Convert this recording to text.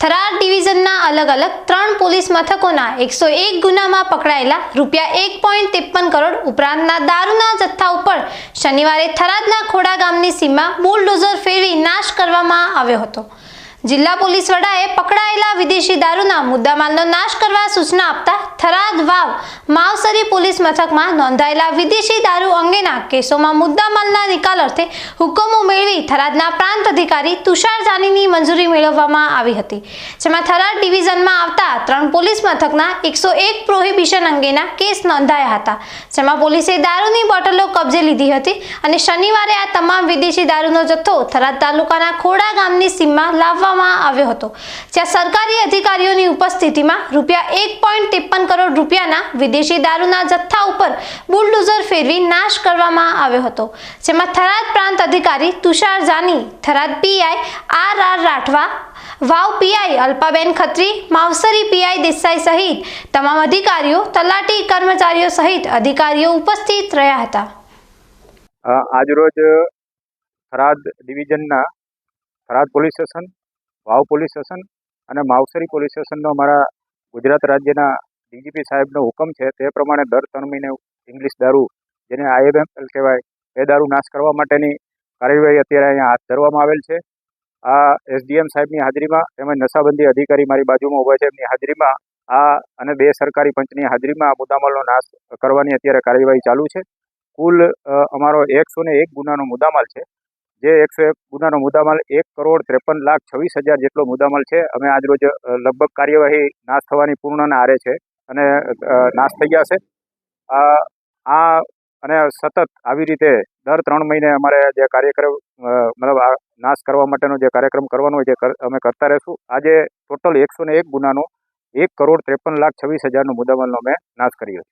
થરાદ ડિવિઝનના અલગ અલગ ત્રણ પોલીસ મથકોના એકસો એક ગુનામાં પકડાયેલા રૂપિયા એક પોઈન્ટ ત્રેપન કરોડ ઉપરાંતના દારૂના જથ્થા ઉપર શનિવારે થરાદના ખોડા ગામની સીમા બુલડોઝર ફેરવી નાશ કરવામાં આવ્યો હતો. જિલ્લા પોલીસ વડાએ પકડાયેલા વિદેશી દારૂના મુદ્દામાલનો નાશ કરવા સૂચના આપતા થરાદ વાવ માવસરી પોલીસ મથકમાં નોંધાયેલા વિદેશી દારૂ અંગેના કેસોમાં મુદ્દામાલના નિકાલ અર્થે હુકમો મેળવી થરાદના પ્રાંત અધિકારી તુષાર જાનીની મંજૂરી મેળવવામાં આવી હતી, જેમાં થરાદ ડિવિઝનમાં આવતા ત્રણ પોલીસ મથકના એકસો એક પ્રોહિબિશન અંગેના કેસ નોંધાયા હતા, જેમાં પોલીસે દારૂની બોટલો કબજે લીધી હતી અને શનિવારે આ તમામ વિદેશી દારૂનો જથ્થો થરાદ તાલુકાના ખોડા ગામની સીમમાં લાવવામાં આવ્યો હતો. જ્યાં સરકારી અધિકારીઓની ઉપસ્થિતિમાં રૂપિયા એક પોઈન્ટ ત્રેપન કરોડ રૂપિયાના વિદેશી દારૂના જથ્થા ઉપર બુલડોઝર ફેરવી નાશ કરવામાં આવ્યો હતો. જેમાં થરાદ પ્રાંત અધિકારી Tushar Jani, Tharad PI R R Rathwa, Vav PI Alpaben Khatri, Mavsari PI Desai સહિત તમામ અધિકારીઓ, તલાટી કર્મચારીઓ સહિત અધિકારીઓ ઉપસ્થિત રહ્યા હતા. આજરોજ Tharad ડિવિઝનના, Tharad police station Vav police station અને માવસરી પોલીસ સ્ટેશનનો અમારા ગુજરાત રાજ્યના ડીજીપી સાહેબનો હુકમ છે તે પ્રમાણે દર ત્રણ મહિને ઇંગ્લિશ દારૂ, જેને આઈએમએલ કહેવાય, એ દારૂ નાશ કરવા માટેની કાર્યવાહી અત્યારે અહીંયા હાથ ધરવામાં આવેલ છે. આ એસડીએમ સાહેબની હાજરીમાં તેમજ નશાબંધી અધિકારી મારી બાજુમાં ઊભા છે એમની હાજરીમાં આ અને બે સરકારી પંચની હાજરીમાં આ મુદ્દામાલનો નાશ કરવાની અત્યારે કાર્યવાહી ચાલુ છે. કુલ અમારો એકસો ને એક ગુનાનો મુદ્દામાલ છે. જે એકસો એક ગુનાનો મુદ્દામાલ એક કરોડ ત્રેપન લાખ છવ્વીસ હજાર જેટલો મુદ્દામાલ છે. અમે આજરોજ લગભગ કાર્યવાહી નાશ થવાની પૂર્ણના આરે છે અને નાશ થઈ ગયા છે. આ અને સતત આવી રીતે દર ત્રણ મહિને અમારે જે કાર્યક્રમ મતલબ નાશ કરવા માટેનો જે કાર્યક્રમ કરવાનો હોય છે અમે કરતા રહીશું. આજે ટોટલ એકસો ને એક ગુનાનો એક કરોડ ત્રેપન લાખ છવ્વીસ હજારનો મુદ્દામાલનો અમે નાશ કર્યો છે.